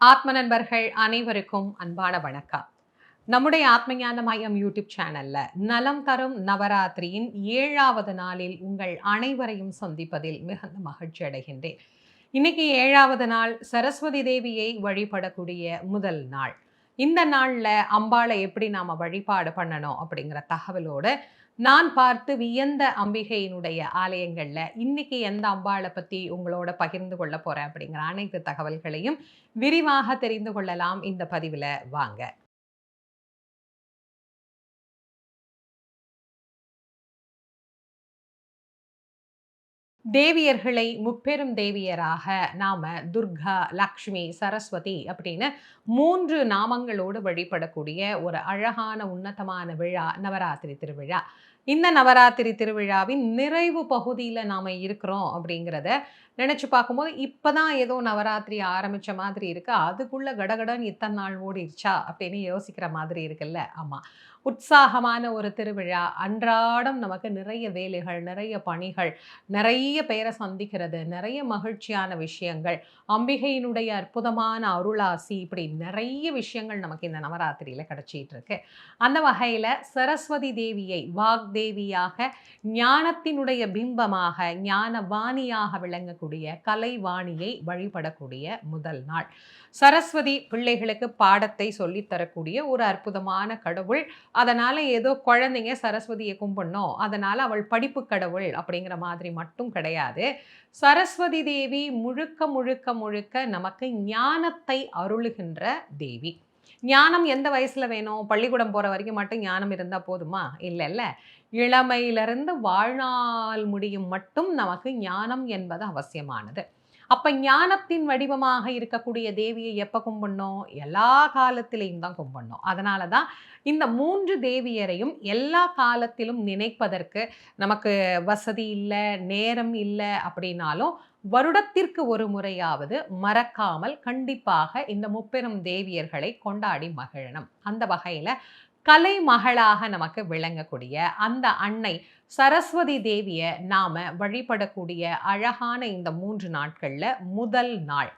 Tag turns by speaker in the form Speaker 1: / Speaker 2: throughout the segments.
Speaker 1: ஆத்ம நண்பர்கள் அனைவருக்கும் அன்பான வணக்கம். நம்முடைய ஆத்மஞான மையம் யூடியூப் சேனல்ல நலம் தரும் நவராத்திரியின் ஏழாவது நாளில் உங்கள் அனைவரையும் சந்திப்பதில் மிகுந்த மகிழ்ச்சி அடைகின்றேன். இன்னைக்கு ஏழாவது நாள் சரஸ்வதி தேவியை வழிபடக்கூடிய முதல் நாள். இந்த நாளில் அம்பாளை எப்படி நாம வழிபாடு பண்ணணும் அப்படிங்கிற தகவலோடு நான் பார்த்து வியந்த அம்பிகையினுடைய ஆலயங்கள்ல இன்னைக்கு எந்த அம்பாளை பத்தி உங்களோட பகிர்ந்து கொள்ள போறேன் அப்படிங்கிற அனைத்து தகவல்களையும் விரிவாக தெரிந்து கொள்ளலாம் இந்த பதிவுல வாங்க. தேவியர்களை முப்பெரும் தேவியராக நாம துர்கா லக்ஷ்மி சரஸ்வதி அப்படின்னு மூன்று நாமங்களோடு வழிபடக்கூடிய ஒரு அழகான உன்னதமான விழா நவராத்திரி திருவிழா. இந்த நவராத்திரி திருவிழாவின் நிறைவு பகுதியில் நாம் இருக்கிறோம் அப்படிங்கிறத நினச்சி பார்க்கும்போது இப்போ தான் ஏதோ நவராத்திரி ஆரம்பித்த மாதிரி இருக்குது அதுக்குள்ளே கடகடன் இத்தனை நாள் ஓடிடுச்சா? அப்படின்னு யோசிக்கிற மாதிரி இருக்குல்ல. ஆமாம் உற்சாகமான ஒரு திருவிழா அன்றாடம் நமக்கு நிறைய வேலைகள் நிறைய பணிகள் நிறைய பேரை சந்திக்கிறது நிறைய மகிழ்ச்சியான விஷயங்கள் அம்பிகையினுடைய அற்புதமான அருளாசி இப்படி நிறைய விஷயங்கள் நமக்கு இந்த நவராத்திரியில் கிடச்சிட்டு இருக்கு. அந்த வகையில் சரஸ்வதி தேவியை வாக்தேவியாக ஞானத்தினுடைய பிம்பமாக ஞானவாணியாக விளங்கக்கூடிய கலைவாணியை வழிபடக்கூடிய முதல் நாள். சரஸ்வதி பிள்ளைகளுக்கு பாடத்தை சொல்லித்தரக்கூடிய ஒரு அற்புதமான கடவுள். அதனால் ஏதோ குழந்தைங்க சரஸ்வதியை கும்பிடணும். அதனால் அவள் படிப்பு கடவுள் அப்படிங்கிற மாதிரி மட்டும் கிடையாது. சரஸ்வதி தேவி முழுக்க முழுக்க முழுக்க நமக்கு ஞானத்தை அருளுகின்ற தேவி. ஞானம் எந்த வயசில் வேணும்? பள்ளிக்கூடம் போகிற வரைக்கும் மட்டும் ஞானம் இருந்தால் போதுமா? இல்லை இல்லை இளமையிலிருந்து வாழ்நாள் முடியும் மட்டும் நமக்கு ஞானம் என்பது அவசியமானது. அப்போ ஞானத்தின் வடிவமாக இருக்கக்கூடிய தேவியை எப்போ கும்பிடணும்? எல்லா காலத்திலையும் தான் கும்பிடணும். அதனால தான் இந்த மூன்று தேவியரையும் எல்லா காலத்திலும் நினைப்பதற்கு நமக்கு வசதி இல்லை நேரம் இல்லை அப்படின்னாலும் வருடத்திற்கு ஒரு முறையாவது மறக்காமல் கண்டிப்பாக இந்த முப்பெரும் தேவியர்களை கொண்டாடி மகிழணும். அந்த வகையில் கலை மகளாக நமக்கு விளங்கக்கூடிய அந்த அன்னை சரஸ்வதி தேவியை நாம வழிபடக்கூடிய அழகான இந்த மூன்று நாட்களில் முதல் நாள்.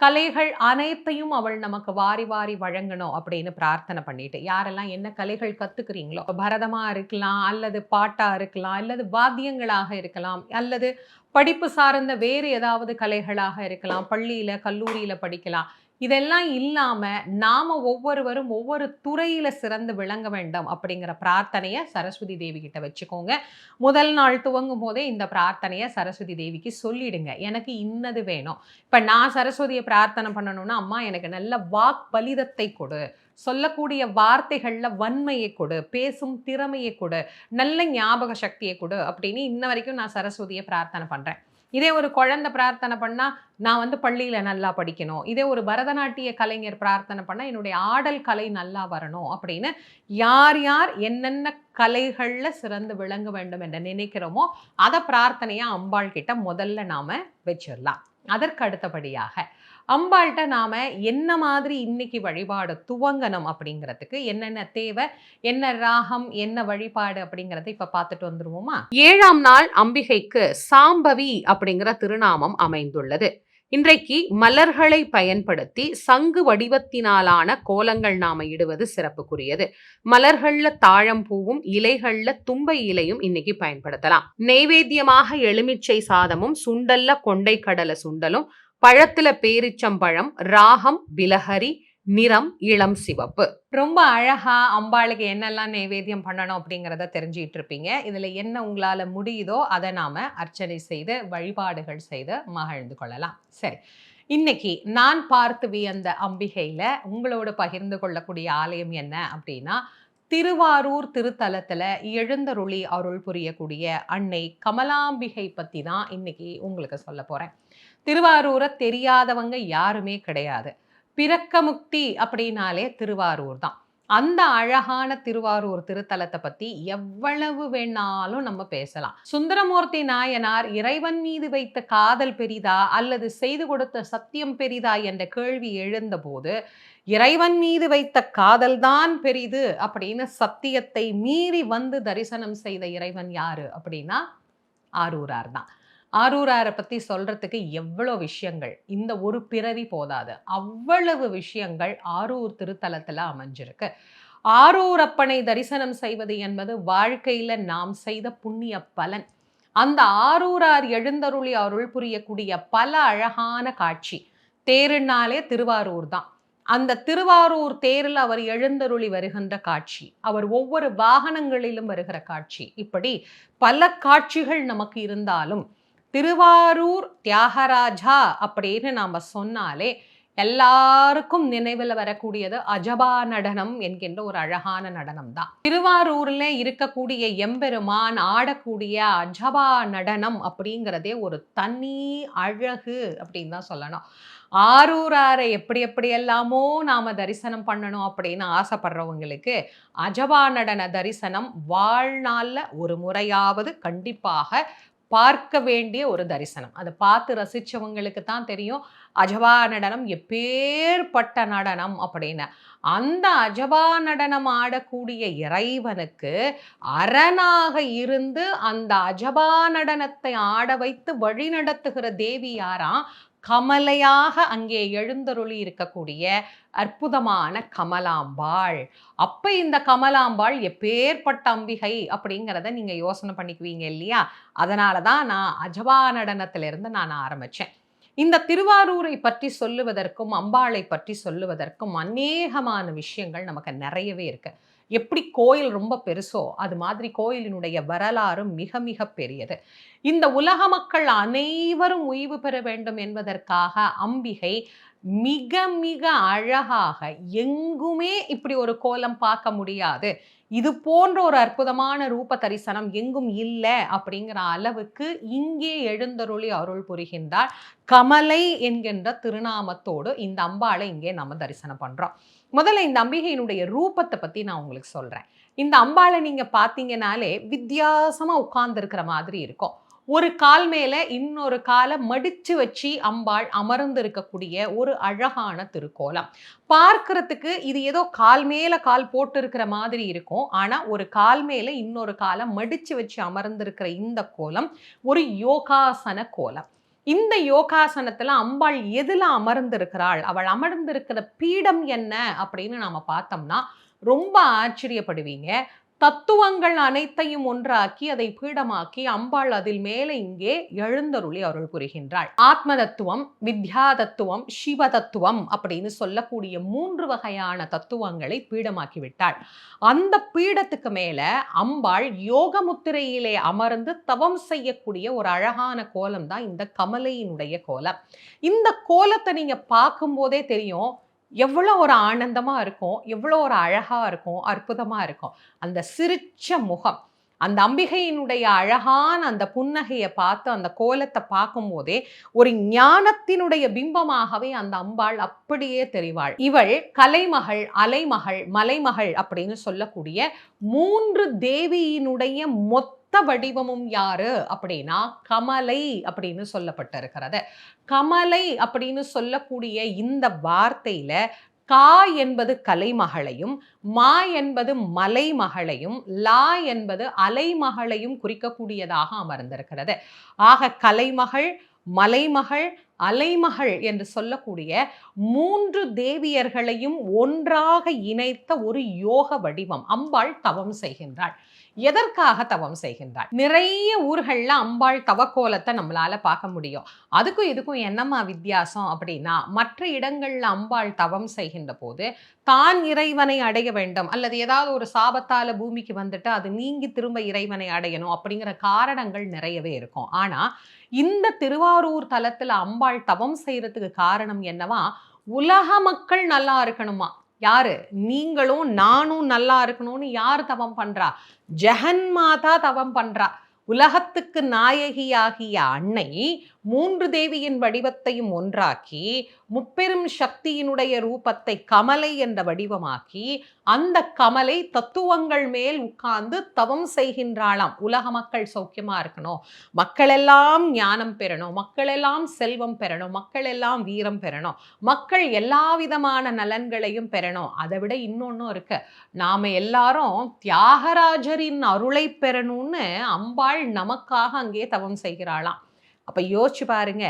Speaker 1: கலைகள் அனைத்தையும் அவள் நமக்கு வாரி வாரி வழங்கணும் அப்படின்னு பிரார்த்தனை பண்ணிட்டு யாரெல்லாம் என்ன கலைகள் கத்துக்கிறீங்களோ பரதமா இருக்கலாம் அல்லது பாட்டா இருக்கலாம் அல்லது வாத்தியங்களாக இருக்கலாம் அல்லது படிப்பு சார்ந்த வேறு ஏதாவது கலைகளாக இருக்கலாம் பள்ளியில கல்லூரியில படிக்கலாம் இதெல்லாம் இல்லாமல் நாம் ஒவ்வொருவரும் ஒவ்வொரு துறையில் சிறந்து விளங்க வேண்டும் அப்படிங்கிற பிரார்த்தனையை சரஸ்வதி தேவி கிட்ட வச்சுக்கோங்க. முதல் நாள் துவங்கும் போதே இந்த பிரார்த்தனையை சரஸ்வதி தேவிக்கு சொல்லிடுங்க. எனக்கு இன்னது வேணும். இப்போ நான் சரஸ்வதியை பிரார்த்தனை பண்ணணும்னா அம்மா எனக்கு நல்ல வாக் பலிதத்தை கொடு. சொல்லக்கூடிய வார்த்தைகளில் வன்மையை கொடு. பேசும் திறமையை கொடு. நல்ல ஞாபக சக்தியை கொடு அப்படின்னு இன்ன வரைக்கும் நான் சரஸ்வதியை பிரார்த்தனை பண்ணுறேன் இதே ஒரு குழந்தை பிரார்த்தனை பண்ணால் நான் வந்து பள்ளியில் நல்லா படிக்கணும். இதே ஒரு பரதநாட்டிய கலைஞர் பிரார்த்தனை பண்ணால் என்னுடைய ஆடல் கலை நல்லா வரணும் அப்படின்னு யார் யார் என்னென்ன கலைகளில் சிறந்து விளங்க வேண்டும் என்று நினைக்கிறோமோ அதை பிரார்த்தனையாக அம்பாள் கிட்ட முதல்ல நாம் வச்சிடலாம். அதற்கு அடுத்தபடியாக அம்பாள்கிட்ட நாம் என்ன மாதிரி இன்னைக்கு வழிபாடு துவங்கணும் அப்படிங்கிறதுக்கு என்னென்ன தேவை என்ன ராகம் என்ன வழிபாடு அப்படிங்கிறத இப்போ பார்த்துட்டு வந்துருவோமா? ஏழாம் நாள் அம்பிகைக்கு சாம்பவி அப்படிங்கிற திருநாமம் அமைந்துள்ளது. இன்றைக்கு மலர்களை பயன்படுத்தி சங்கு வடிவத்தினாலான கோலங்கள் நாம இடுவது சிறப்புக்குரியது. மலர்கள்ல தாழம்பூவும் இலைகள்ல தும்பை இலையும் இன்னைக்கு பயன்படுத்தலாம். நெய்வேத்தியமாக எலுமிச்சை சாதமும் சுண்டல்ல கொண்டை கடலை சுண்டலும் பழத்துல பேரிச்சம்பழம் ராகம் விலகரி நிறம் இளம் சிவப்பு. ரொம்ப அழகா அம்பாளுக்கு என்னெல்லாம் நைவேத்தியம் பண்ணணும் அப்படிங்கிறத தெரிஞ்சிட்டு இருப்பீங்க. இதுல என்ன உங்களால முடியுதோ அதை நாம அர்ச்சனை செய்து வழிபாடுகள் செய்து மகிழ்ந்து கொள்ளலாம். சரி. இன்னைக்கு நான் பார்த்து வியந்த அம்பிகையில உங்களோட பகிர்ந்து கொள்ளக்கூடிய ஆலயம் என்ன அப்படின்னா திருவாரூர் திருத்தலத்தில் எழுந்தருளி அருள் புரியக்கூடிய அன்னை கமலாம்பிகை பற்றி தான் இன்னைக்கு உங்களுக்கு சொல்ல போகிறேன் திருவாரூரை தெரியாதவங்க யாருமே கிடையாது. பிறக்க முக்தி அப்படின்னாலே திருவாரூர் தான். அந்த அழகான திருவாரூர் திருத்தலத்தை பத்தி எவ்வளவு வேணாலும் நம்ம பேசலாம். சுந்தரமூர்த்தி நாயனார் இறைவன் மீது வைத்த காதல் பெரிதா அல்லது செய்து கொடுத்த சத்தியம் பெரிதா என்ற கேள்வி எழுந்தபோது இறைவன் மீது வைத்த காதல்தான் பெரிது அப்படின்னு சத்தியத்தை மீறி வந்து தரிசனம் செய்த இறைவன் யாரு அப்படின்னா ஆரூரார் தான். ஆரூராரை பற்றி சொல்றதுக்கு எவ்வளோ விஷயங்கள்? இந்த ஒரு பிறவி போதாது. அவ்வளவு விஷயங்கள் ஆரூர் திருத்தலத்தில் அமைஞ்சிருக்கு. ஆரூரப்பனை தரிசனம் செய்வது என்பது வாழ்க்கையில் நாம் செய்த புண்ணிய பலன். அந்த ஆரூரார் எழுந்தருளி அருள் புரியக்கூடிய பல அழகான காட்சி. தேருனாலே திருவாரூர் தான். அந்த திருவாரூர் தேரில் அவர் எழுந்தருளி வருகின்ற காட்சி அவர் ஒவ்வொரு வாகனங்களிலும் வருகிற காட்சி இப்படி பல காட்சிகள் நமக்கு இருந்தாலும் திருவாரூர் தியாகராஜா அப்படின்னு நாம சொன்னாலே எல்லாருக்கும் நினைவில் வரக்கூடியது அஜபா நடனம் என்கின்ற ஒரு அழகான நடனம் தான் திருவாரூர்ல இருக்கக்கூடிய எம்பெருமான் ஆடக்கூடிய அஜபா நடனம் அப்படிங்கிறதே ஒரு தனி அழகு அப்படின்னு தான் சொல்லணும். ஆரூராரை எப்படி எப்படி எல்லாமோ நாம தரிசனம் பண்ணணும் அப்படின்னு ஆசைப்படுறவங்களுக்கு அஜபா நடன தரிசனம் வாழ்நாளில் ஒரு முறையாவது கண்டிப்பாக பார்க்க வேண்டிய ஒரு தரிசனம். அதை பார்த்து ரசித்தவங்களுக்கு தான் தெரியும். அஜபா நடனம் எப்பேற்பட்ட நடனம் அப்படின்னு. அந்த அஜபா நடனம் ஆடக்கூடிய இறைவனுக்கு அரணாக இருந்து அந்த அஜபா நடனத்தை ஆட வைத்து வழி நடத்துகிற தேவி யாராம்? கமலையாக அங்கே எழுந்தருளி இருக்கக்கூடிய அற்புதமான கமலாம்பாள். அப்போ இந்த கமலாம்பாள் எப்பேற்பட்ட அம்பிகை அப்படிங்கிறத நீங்கள் யோசனை பண்ணிக்குவீங்க இல்லையா? அதனால தான் நான் அஜவா நடனத்திலிருந்து நான் ஆரம்பிச்சேன். இந்த திருவாரூரை பற்றி சொல்லுவதற்கும் அம்பாளை பற்றி சொல்லுவதற்கும் அநேகமான விஷயங்கள் நமக்கு நிறையவே இருக்குது எப்படி கோயில் ரொம்ப பெருசோ அது மாதிரி கோயிலினுடைய வரலாறும் மிக மிக பெரியது. இந்த உலக மக்கள் அனைவரும் ஓய்வு பெற வேண்டும் என்பதற்காக அம்பிகை மிக மிக அழகாக எங்குமே இப்படி ஒரு கோலம் பார்க்க முடியாது. இது போன்ற ஒரு அற்புதமான ரூப தரிசனம் எங்கும் இல்லை அப்படிங்கிற அளவுக்கு இங்கே எழுந்தருளி அருள் புரிகின்றார் கமலை என்கின்ற திருநாமத்தோடு இந்த அம்பாளை இங்கே நம்ம தரிசனம் பண்ணுறோம் முதல்ல இந்த அம்பிகையினுடைய ரூபத்தை பற்றி நான் உங்களுக்கு சொல்கிறேன் இந்த அம்பாளை நீங்கள் பார்த்தீங்கனாலே வித்தியாசமாக உட்கார்ந்துருக்கிற மாதிரி இருக்கும். ஒரு கால் மேலே இன்னொரு காலை மடித்து வச்சு அம்பாள் அமர்ந்து இருக்கக்கூடிய ஒரு அழகான திருக்கோலம். பார்க்கறதுக்கு இது ஏதோ கால் மேலே கால் போட்டு இருக்கிற மாதிரி இருக்கும். ஆனால் ஒரு கால் மேலே இன்னொரு காலை மடித்து வச்சு அமர்ந்திருக்கிற இந்த கோலம் ஒரு யோகாசன கோலம். இந்த யோகாசனத்துல அம்பாள் எதுல அமர்ந்திருக்கிறாள்? அவள் அமர்ந்திருக்கிற பீடம் என்ன? அப்படின்னு நாம பார்த்தோம்னா ரொம்ப ஆச்சரியப்படுவீங்க. தத்துவங்கள் அனைத்தையும் ஒன்றாக்கி அதை பீடமாக்கி அம்பாள் அதில் மேலே இங்கே எழுந்தருளி அருள் புரிகின்றாள். ஆத்ம தத்துவம் வித்யா தத்துவம் சிவ தத்துவம் அப்படின்னு சொல்லக்கூடிய மூன்று வகையான தத்துவங்களை பீடமாக்கி விட்டாள். அந்த பீடத்துக்கு மேல அம்பாள் யோக முத்திரையிலே அமர்ந்து தவம் செய்யக்கூடிய ஒரு அழகான கோலம் தான் இந்த கமலையினுடைய கோலம். இந்த கோலத்தை நீங்க பார்க்கும் போதே தெரியும் எவ்வளோ ஒரு ஆனந்தமாக இருக்கும் எவ்வளோ ஒரு அழகாக இருக்கும் அற்புதமாக இருக்கும். அந்த சிரிச்ச முகம் அந்த அம்பிகையினுடைய அழகான அந்த புன்னகையை பார்த்து அந்த கோலத்தை பார்க்கும்போதே ஒரு ஞானத்தினுடைய பிம்பமாகவே அந்த அம்பாள் அப்படியே தெரிவாள். இவள் கலைமகள் அலைமகள் மலைமகள் அப்படின்னு சொல்லக்கூடிய மூன்று தேவியினுடைய மொத்த வடிவமும் யாரு? அப்படின்னா கமலை அப்படின்னு சொல்லப்பட்டிருக்கிறது. கமலை அப்படின்னு சொல்லக்கூடிய இந்த வார்த்தையில கா என்பது கலைமகளையும் மா என்பது மலைமகளையும் லா என்பது அலைமகளையும் குறிக்கக்கூடியதாக அமர்ந்திருக்கிறது. ஆக கலைமகள் மலைமகள் அலைமகள் என்று சொல்லக்கூடிய மூன்று தேவியர்களையும் ஒன்றாக இணைத்த ஒரு யோக வடிவம். அம்பாள் தவம் செய்கின்றாள். எதற்காக தவம் செய்கின்றாள் நிறைய ஊர்களில் அம்பாள் தவக்கோலத்தை நம்மளால பார்க்க முடியும். அதுக்கும் இதுக்கும் என்னம்மா வித்தியாசம் அப்படின்னா மற்ற இடங்களில் அம்பாள் தவம் செய்கின்ற போது தான் இறைவனை அடைய வேண்டும் அல்லது ஏதாவது ஒரு சாபத்தால பூமிக்கு வந்துட்டு அது நீங்கி திரும்ப இறைவனை அடையணும் அப்படிங்கிற காரணங்கள் நிறையவே இருக்கும். ஆனா இந்த திருவாரூர் தலத்துல அம்பாள் தவம் செய்யறதுக்கு காரணம் என்னவா? உலக மக்கள் நல்லா இருக்கணுமா? யாரு? நீங்களும் நானும் நல்லா இருக்கணும்னு யார் தவம் பண்றா? ஜெகன் மாதா தவம் பண்றா. உலகத்துக்கு நாயகியாகிய அன்னை மூன்று தேவியின் வடிவத்தையும் ஒன்றாக்கி முப்பெரும் சக்தியினுடைய ரூபத்தை கமலை என்ற வடிவமாக்கி அந்த கமலை தத்துவங்கள் மேல் உட்கார்ந்து தவம் செய்கின்றாளாம். உலக மக்கள் சௌக்கியமா இருக்கணும். மக்கள் எல்லாம் ஞானம் பெறணும். மக்கள் எல்லாம் செல்வம் பெறணும். மக்கள் எல்லாம் வீரம் பெறணும். மக்கள் எல்லா விதமான நலன்களையும் பெறணும். அதை விட இன்னொன்னும் இருக்கு. நாம எல்லாரும் தியாகராஜரின் அருளை பெறணும்னு அம்பாள் நமக்காக அங்கே தவம் செய்கிறாளாம். அப்போ யோசிச்சு பாருங்க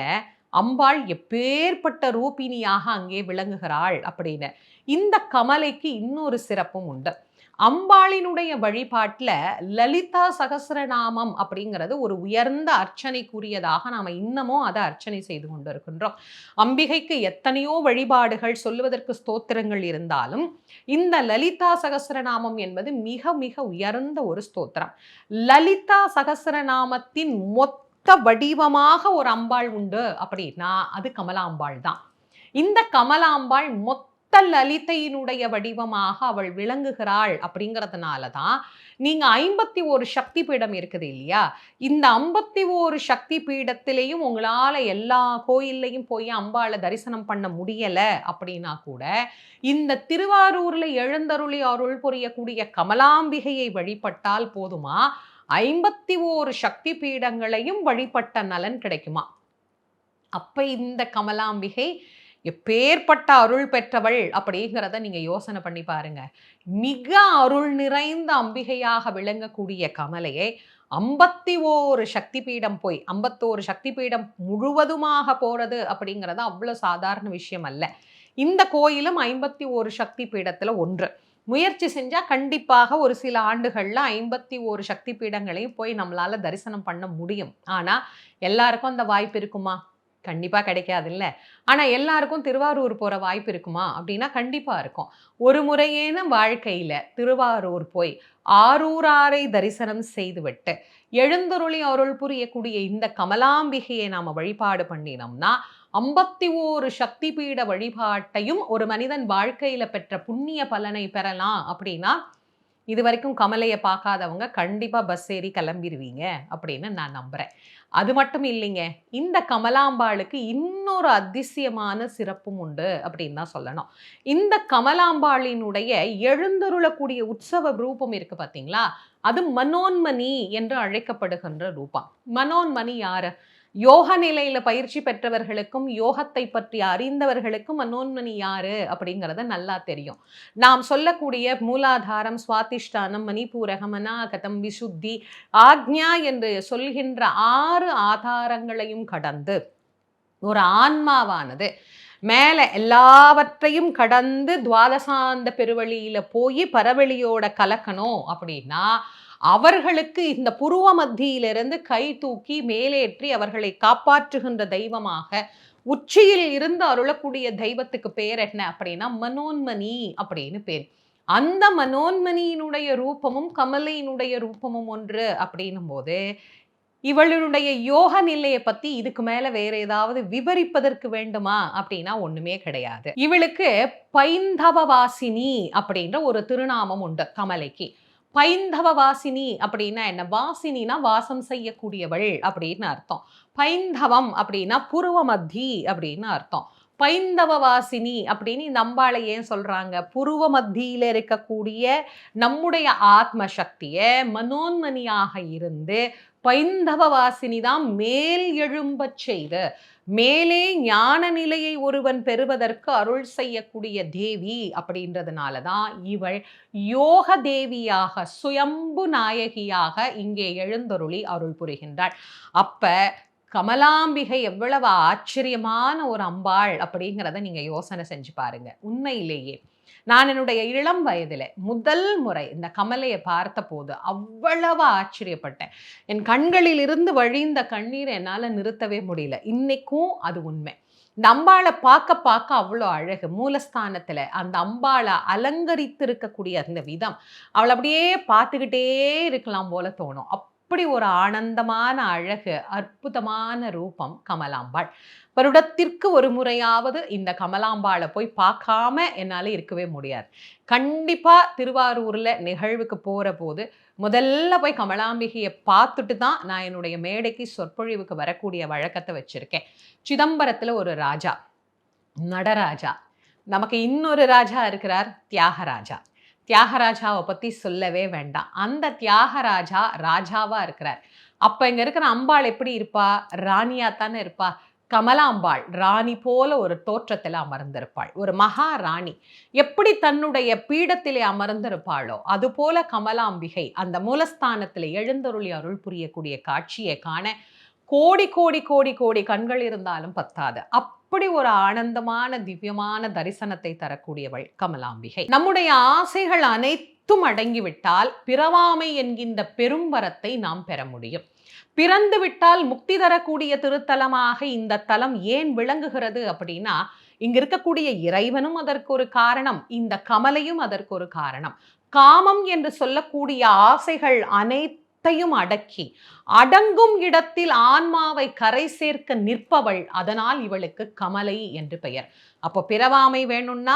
Speaker 1: அம்பாள் எப்பேற்பட்ட ரூபினியாக அங்கே விளங்குகிறாள் அப்படின்னு. இந்த கமலைக்கு இன்னொரு சிறப்பும் உண்டு. அம்பாளினுடைய வழிபாட்டில் லலிதா சகசிரநாமம் அப்படிங்கிறது ஒரு உயர்ந்த அர்ச்சனைக்குரியதாக நாம் இன்னமும் அதை அர்ச்சனை செய்து கொண்டு இருக்கின்றோம் அம்பிகைக்கு எத்தனையோ வழிபாடுகள் சொல்லுவதற்கு ஸ்தோத்திரங்கள் இருந்தாலும் இந்த லலிதா சகசிரநாமம் என்பது மிக மிக உயர்ந்த ஒரு ஸ்தோத்திரம். லலிதா சகசிரநாமத்தின் மொத்த மொத்த வடிவமாக ஒரு அம்பாள் உண்டு அப்படின்னா அது கமலாம்பாள் தான். இந்த கமலாம்பாள் மொத்த லலிதையினுடைய வடிவமாக அவள் விளங்குகிறாள் அப்படிங்கிறதுனால தான் நீங்க ஐம்பத்தி ஒரு சக்தி பீடம் இருக்குது இல்லையா? இந்த ஐம்பத்தி ஒரு சக்தி பீடத்திலையும் உங்களால எல்லா கோயில்லையும் போய் அம்பாளை தரிசனம் பண்ண முடியல அப்படின்னா கூட இந்த திருவாரூரில் எழுந்தருளி அருள் புரியக்கூடிய கமலாம்பிகையை வழிபட்டால் போதுமா? ஐம்பத்தி ஓரு சக்தி பீடங்களையும் வழிபட்ட நலன் கிடைக்குமா? அப்ப இந்த கமலாம்பிகை எப்பேற்பட்ட அருள் பெற்றவள் அப்படிங்கிறத நீங்க யோசனை பண்ணி பாருங்க. மிக அருள் நிறைந்த அம்பிகையாக விளங்கக்கூடிய கமலையை ஐம்பத்தி ஓரு சக்தி பீடம் போய் ஐம்பத்தோரு சக்தி பீடம் முழுவதுமாக போறது அப்படிங்கிறது அவ்வளோ சாதாரண விஷயம் அல்ல. இந்த கோயிலும் ஐம்பத்தி ஓரு சக்தி பீடத்தில் ஒன்று. முயற்சி செஞ்சால் கண்டிப்பாக ஒரு சில ஆண்டுகளில் ஐம்பத்தி ஓரு சக்தி பீடங்களையும் போய் நம்மளால் தரிசனம் பண்ண முடியும். ஆனால் எல்லாருக்கும் அந்த வாய்ப்பு இருக்குமா? கண்டிப்பாக கிடைக்காது இல்லை ஆனால் எல்லாருக்கும் திருவாரூர் போகிற வாய்ப்பு இருக்குமா? அப்படின்னா கண்டிப்பாக இருக்கும். ஒரு முறையேன வாழ்க்கையில் திருவாரூர் போய் ஆரூராரை தரிசனம் செய்துவிட்டு எழுந்தருளி அருள் புரியக்கூடிய இந்த கமலாம்பிகையை நாம் வழிபாடு பண்ணினோம்னா ஐம்பத்தி ஓரு சக்தி பீட வழிபாட்டையும் ஒரு மனிதன் வாழ்க்கையில் பெற்ற புண்ணிய பலனை பெறலாம் அப்படின்னா இது வரைக்கும் கமலையை பார்க்காதவங்க கண்டிப்பாக பஸ் ஏறி கிளம்பிடுவீங்க அப்படின்னு நான் நம்புகிறேன் அது மட்டும் இல்லைங்க இந்த கமலாம்பாளுக்கு இன்னொரு அதிசயமான சிறப்பும் உண்டு அப்படின்னு தான் சொல்லணும். இந்த கமலாம்பாளினுடைய எழுந்தருளக்கூடிய உற்சவ ரூபம் இருக்கு பார்த்தீங்களா அது மனோன்மணி என்று அழைக்கப்படுகின்ற ரூபம். மனோன்மணி யாரு? யோக நிலையில பயிற்சி பெற்றவர்களுக்கும் யோகத்தை பற்றி அறிந்தவர்களுக்கும் மனோன்மணி யாரு? அப்படிங்கிறத நல்லா தெரியும். நாம் சொல்லக்கூடிய மூலாதாரம் சுவாதிஷ்டானம் மணிபூரகம் அநாகதம் விசுத்தி ஆக்ஞா என்று சொல்கின்ற ஆறு ஆதாரங்களையும் கடந்து ஒரு ஆன்மாவானது மேலே எல்லாவற்றையும் கடந்து துவாதசாந்த பெருவழியில் போய் பரவெளியோட கலக்கணும் அப்படின்னா அவர்களுக்கு இந்த புருவ மத்தியிலிருந்து கை தூக்கி மேலேற்றி அவர்களை காப்பாற்றுகின்ற தெய்வமாக உச்சியில் இருந்து அருளக்கூடிய தெய்வத்துக்கு பேர் என்ன அப்படின்னா மனோன்மணி அப்படின்னு பேர். அந்த மனோன்மணியினுடைய ரூபமும் கமலையினுடைய ரூபமும் ஒன்று அப்படின்னும் போது இவளுடைய யோக நிலையை பத்தி இதுக்கு மேல வேற ஏதாவது விவரிப்பதற்கு வேண்டுமா அப்படின்னா ஒண்ணுமே கிடையாது. இவளுக்கு பைந்தவ வாசினி அப்படின்ற ஒரு திருநாமம் உண்டு கமலைக்கு. பைந்தவ வாசினி அப்படின்னா என்ன? வாசினினா வாசம் செய்யக்கூடியவள் அப்படின்னு அர்த்தம். பைந்தவம் அப்படின்னா புருவ மத்தி அப்படின்னு அர்த்தம். பைந்தவ வாசினி அப்படின்னு நம்பாளை ஏன் சொல்கிறாங்க புருவ மத்தியில் இருக்கக்கூடிய நம்முடைய ஆத்ம சக்தியை மனோன்மணியாக இருந்து பைந்தவ வாசினி தான் மேல் எழும்பச் செய்து மேலே ஞான நிலையை ஒருவன் பெறுவதற்கு அருள் செய்யக்கூடிய தேவி அப்படின்றதுனால தான் இவள் யோக தேவியாக சுயம்பு நாயகியாக இங்கே எழுந்தருளி அருள் புரிகின்றாள். அப்ப கமலாம்பிகை எவ்வளவு ஆச்சரியமான ஒரு அம்பாள் அப்படிங்கிறத நீங்கள் யோசனை செஞ்சு பாருங்க. உண்மையிலேயே நான் என்னுடைய இளம் வயதில் முதல் முறை இந்த கமலையை பார்த்த போது அவ்வளவு ஆச்சரியப்பட்டேன். என் கண்களில் இருந்து வழிந்த கண்ணீரை என்னால் நிறுத்தவே முடியல. இன்னைக்கும் அது உண்மை. இந்த அம்பாளை பார்க்க பார்க்க அவ்வளோ அழகு. மூலஸ்தானத்தில் அந்த அம்பாளை அலங்கரித்து இருக்கக்கூடிய அந்த விதம் அவளை அப்படியே பார்த்துக்கிட்டே இருக்கலாம் போல தோணும். அப்படி ஒரு ஆனந்தமான அழகு அற்புதமான ரூபம் கமலாம்பாள். வருடத்திற்கு ஒரு முறையாவது இந்த கமலாம்பாளை போய் பார்க்காம என்னால் இருக்கவே முடியாது. கண்டிப்பாக திருவாரூரில் நிகழ்வுக்கு போகிற போது முதல்ல போய் கமலாம்பிகையை பார்த்துட்டு தான் நான் என்னுடைய மேடைக்கு சொற்பொழிவுக்கு வரக்கூடிய வழக்கத்தை வச்சுருக்கேன். சிதம்பரத்தில் ஒரு ராஜா நடராஜா நமக்கு இன்னொரு ராஜா இருக்கிறார் தியாகராஜா. தியாகராஜாவை பற்றி சொல்லவே வேண்டாம். அந்த தியாகராஜா ராஜாவாக இருக்கிறார். அப்போ இங்கே இருக்கிற அம்பாள் எப்படி இருப்பா? ராணியாக தானே இருப்பா. கமலாம்பாள் ராணி போல ஒரு தோற்றத்தில் அமர்ந்திருப்பாள். ஒரு மகாராணி எப்படி தன்னுடைய பீடத்திலே அமர்ந்திருப்பாளோ அது போல கமலாம்பிகை அந்த மூலஸ்தானத்தில் எழுந்தருளி அருள் புரியக்கூடிய காட்சியை காண கோடி கோடி கோடி கோடி கண்கள் இருந்தாலும் பத்தாது. அப் அப்படி ஒரு ஆனந்தமான திவ்யமான தரிசனத்தை தரக்கூடியவள் கமலாம்பிகை. நம்முடைய ஆசைகள் அனைத்தும் அடங்கிவிட்டால் பிறவாமை என்கின்ற பெரும்பரத்தை நாம் பெற முடியும். பிறந்து விட்டால் முக்தி தரக்கூடிய திருத்தலமாக இந்த தலம் ஏன் விளங்குகிறது அப்படின்னா இங்க இருக்கக்கூடிய இறைவனும் அதற்கு ஒரு காரணம் இந்த கமலையும் அதற்கு ஒரு காரணம். காமம் என்று சொல்லக்கூடிய ஆசைகள் அனைத்து அனைத்தையும் அடக்கி அடங்கும் இடத்தில் ஆன்மாவை கரை சேர்க்க நிற்பவள் அதனால் இவளுக்கு கமலை என்று பெயர். அப்போ பிறவாமை வேணும்னா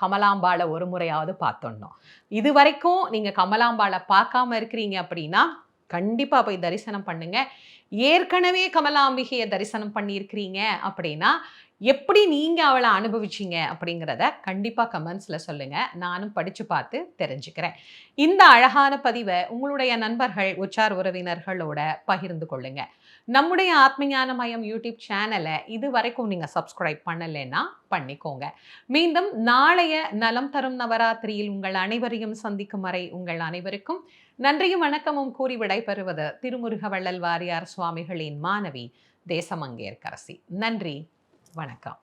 Speaker 1: கமலாம்பாளை ஒரு முறையாவது பார்த்தோன்னோம் இது வரைக்கும் நீங்க கமலாம்பாளை பார்க்காம இருக்கிறீங்க அப்படின்னா கண்டிப்பா போய் தரிசனம் பண்ணுங்க. ஏற்கனவே கமலாம்பிகையை தரிசனம் பண்ணியிருக்கிறீங்க அப்படின்னா எப்படி நீங்க அவளை அனுபவிச்சீங்க அப்படிங்கிறத கண்டிப்பா கமெண்ட்ஸ்ல சொல்லுங்க. நானும் படிச்சு பார்த்து தெரிஞ்சுக்கிறேன். இந்த அழகான பதிவை உங்களுடைய நண்பர்கள் உச்சார் உறவினர்களோட பகிர்ந்து கொள்ளுங்க. நம்முடைய ஆத்மஞான மயம் யூடியூப் சேனலை இது வரைக்கும் நீங்க சப்ஸ்கிரைப் பண்ணலைன்னா பண்ணிக்கோங்க. மீண்டும் நாளைய நலம் தரும் நவராத்திரியில் உங்கள் அனைவரையும் சந்திக்கும் வரை உங்கள் அனைவருக்கும் நன்றியும் வணக்கமும் கூறி விடைபெறுவது திருமுருக வள்ளல் வாரியார் சுவாமிகளின் மாணவி தேசமங்கேற்கரசி. நன்றி. வணக்கம்.